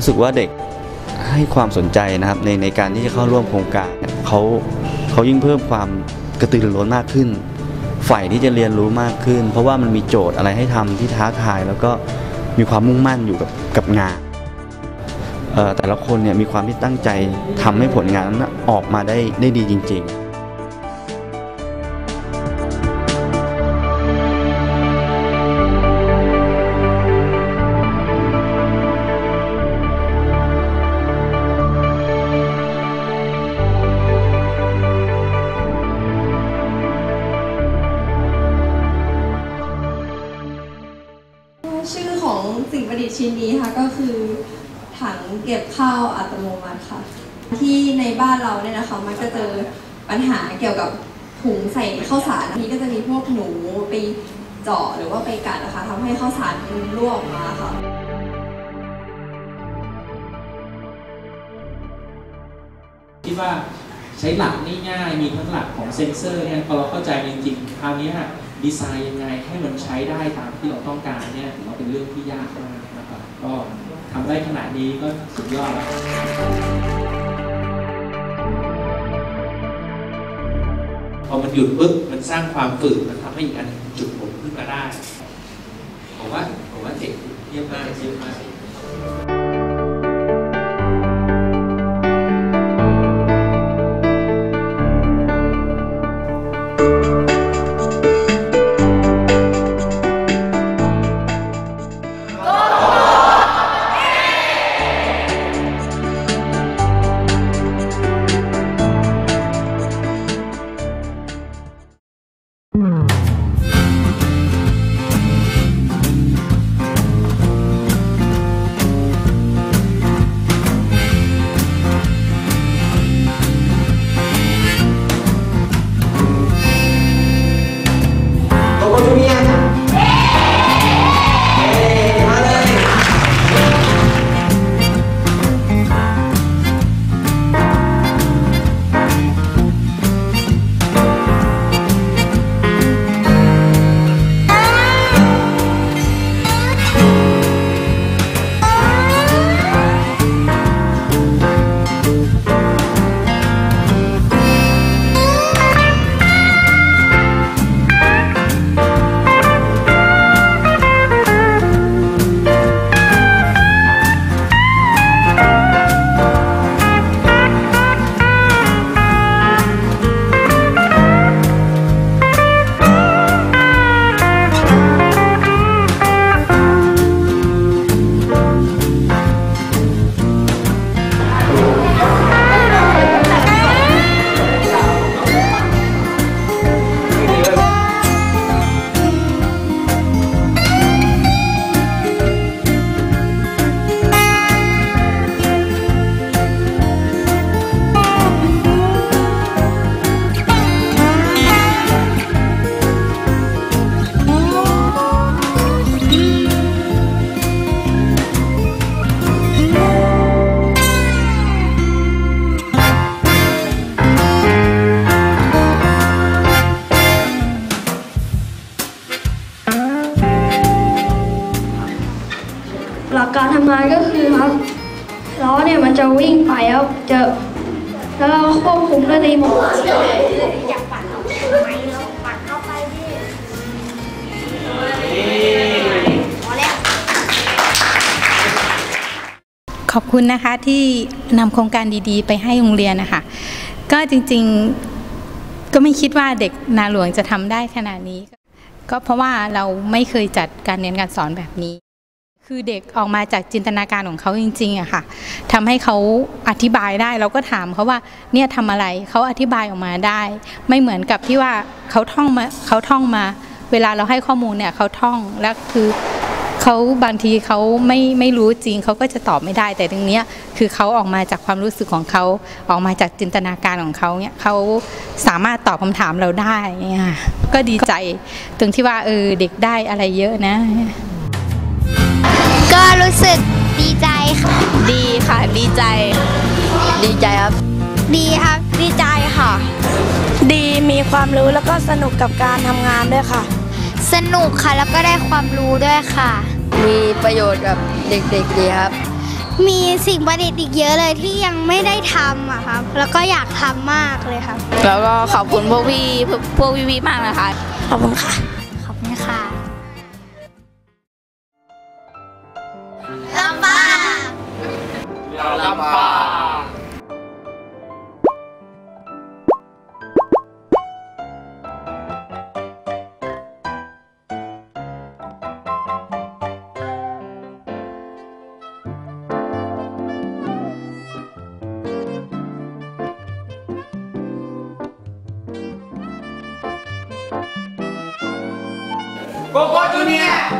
รู้สึกว่าเด็กให้ความสนใจนะครับในในการที่จะเข้าร่วมโครงการเขาเขายิ่งเพิ่มความกระตือรือร้นมากขึ้นใฝ่ที่จะเรียนรู้มากขึ้น เพราะว่ามันมีโจทย์อะไรให้ทำที่ท้าทาย แล้วก็มีความมุ่งมั่นอยู่กับกับงานแต่ละคนเนี่ยมีความที่ตั้งใจทำให้ผลงานนั้นออกมาได้ได้ดีจริง ๆ ก็คือถังเก็บข้าวอัตโนมัติค่ะ ที่ในบ้านเราเนี่ยนะคะมันก็เจอปัญหาเกี่ยวกับถุงใส่ข้าวสารนี้ก็จะมีพวกหนูไปเจาะหรือว่าไปกัดนะคะทำให้ข้าวสารมันรั่วออกมาค่ะคิดว่าใช้หลักง่ายๆมีทั้งหลักของเซ็นเซอร์เนี่ยพอเราเข้าใจจริงๆคราวนี้ดีไซน์ยังไงให้มันใช้ได้ตามที่เราต้องการเนี่ยถือว่าเป็นเรื่องที่ยากมาก ก็ทำได้ขนาดนี้ก็สุดยอดแล้วพอมันหยุดปุ๊บมันสร้างความฝืดมันทำให้อีกอันจุดหมขึ้นมาได้ผมว่าผมว่าเจ๋งเยี่ยมมากเยี่ยมมาก โก เนี่ยมันจะวิ่งไปครับจะแล้วเราควบคุมด้วยรีโมทอยากปั่นไหมเราปั่นเข้าไปดิพอแล้วขอบคุณนะคะที่นำโครงการดีๆ ไปให้โรงเรียนนะคะก็จริงๆก็ไม่คิดว่าเด็กนาหลวงจะทำได้ขนาดนี้ ก็เพราะว่าเราไม่เคยจัดการเรียนการสอนแบบนี้ คือเด็กออกมาจากจินตนาการของเขาจริงๆอะค่ะทำให้เขาอธิบายได้เราก็ถามเขาว่าเนี่ยทำอะไรเขาอธิบายออกมาได้ ไม่เหมือนกับที่ว่าเขาท่องมาเขาท่องมา เวลาเราให้ข้อมูลเนี่ยเขาท่องแล้วคือเขาบางทีเขาไม่ไม่รู้จริงเขาก็จะตอบไม่ได้แต่ตรงเนี้ยคือเขาออกมาจากความรู้สึกของเขาออกมาจากจินตนาการของเขาเนี่ยเขาสามารถตอบคำถามเราได้เนี่ยก็ดีใจตรงที่ว่าเออเด็กได้อะไรเยอะนะ ก็รู้สึกดีใจค่ะ ดีค่ะ ดีใจ ดีใจครับ ดีครับ ดีใจค่ะ ดีมีความรู้แล้วก็สนุกกับการทำงานด้วยค่ะ สนุกค่ะแล้วก็ได้ความรู้ด้วยค่ะ มีประโยชน์กับเด็กๆดีครับ มีสิ่งประดิษฐ์อีกเยอะเลยที่ยังไม่ได้ทำอะครับ แล้วก็อยากทำมากเลยครับ แล้วก็ขอบคุณพวกพี่พวกพี่ๆมากนะคะ ขอบคุณค่ะ โก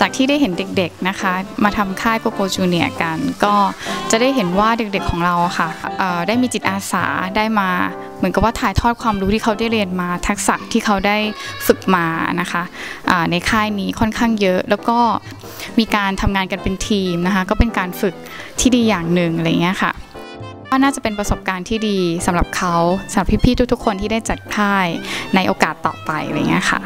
จากที่ได้เห็นเด็กๆนะคะ มาทำค่ายโกโกจูเนียกัน ก็จะได้เห็นว่าเด็กๆของเราค่ะได้มีจิตอาสาได้มาเหมือนกับว่าถ่ายทอดความรู้ที่เขาได้เรียนมาทักษะที่เขาได้ฝึกมานะคะในค่ายนี้ค่อนข้างเยอะ แล้วก็มีการทำงานกันเป็นทีมนะคะ ก็เป็นการฝึกที่ดีอย่างหนึ่งอะไรเงี้ยค่ะว่าน่าจะเป็นประสบการณ์ที่ดีสำหรับเขาสำหรับพี่ๆทุกๆคนที่ได้จัดค่ายในโอกาสต่อไปอะไรเงี้ยค่ะ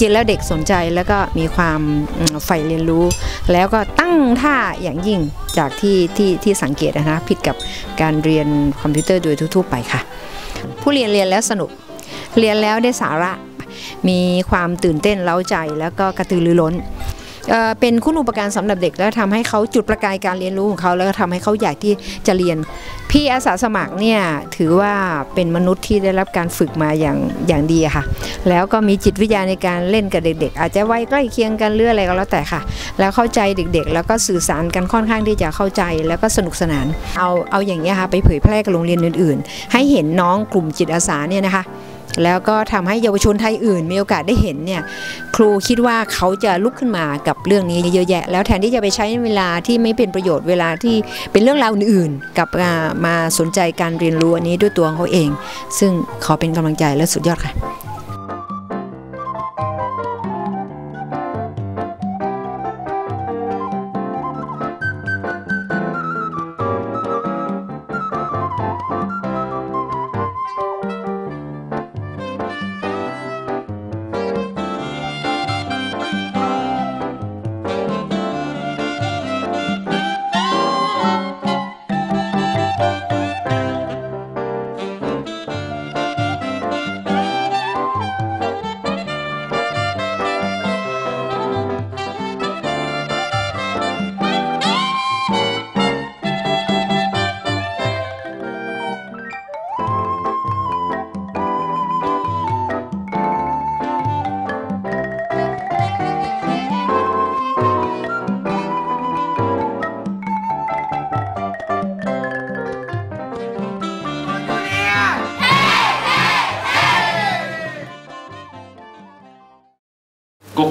ริงๆ แล้วเด็กสนใจแล้วก็มีความใฝ่เรียนรู้ แล้วก็ตั้งท่าอย่างยิ่งจากที่ที่ที่สังเกตนะผิดกับการเรียนคอมพิวเตอร์โดยทั่วๆไปค่ะ ผู้เรียนเรียนแล้วสนุกเรียนแล้วได้สาระ มีความตื่นเต้นเล้าใจแล้วก็กระตือรือร้น เป็นคุณอุปการสำหรับเด็ก แล้วทำให้เขาจุดประกายการเรียนรู้ของเขาแล้วก็ทำให้เขาอยากที่จะเรียน พี่อาสาสมัครเนี่ยถือว่าเป็นมนุษย์ที่ได้รับการฝึกมาอย่างอย่างดีค่ะ แล้วก็มีจิตวิทยาในการเล่นกับเด็ก ๆ อาจจะวัยใกล้เคียงกันเรื่องอะไรก็แล้วแต่ค่ะ แล้วเข้าใจเด็กๆ แล้วก็สื่อสารกันค่อนข้างที่จะเข้าใจแล้วก็สนุกสนานเอาเอาอย่างเงี้ค่ะไปเผยแพร่กับโรงเรียนอื่น ๆ ให้เห็นน้องกลุ่มจิตอาสาเนี่ยนะคะ แล้วก็ทำให้เยาวชนไทยอื่นมีโอกาสได้เห็นเนี่ยครูคิดว่าเขาจะลุกขึ้นมากับเรื่องนี้เยอะแยะ แล้วแทนที่จะไปใช้เวลาที่ไม่เป็นประโยชน์เวลาที่เป็นเรื่องราวอื่นๆ กับมาสนใจการเรียนรู้อันนี้ด้วยตัวเขาเอง ซึ่งขอเป็นกำลังใจและสุดยอดค่ะ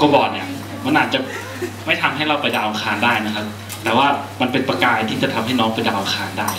กบอดเนี่ย มันอาจจะไม่ทำให้เราไปดาวคารได้นะครับ แต่ว่ามันเป็นประกายที่จะทำให้น้องไปดาวคารได้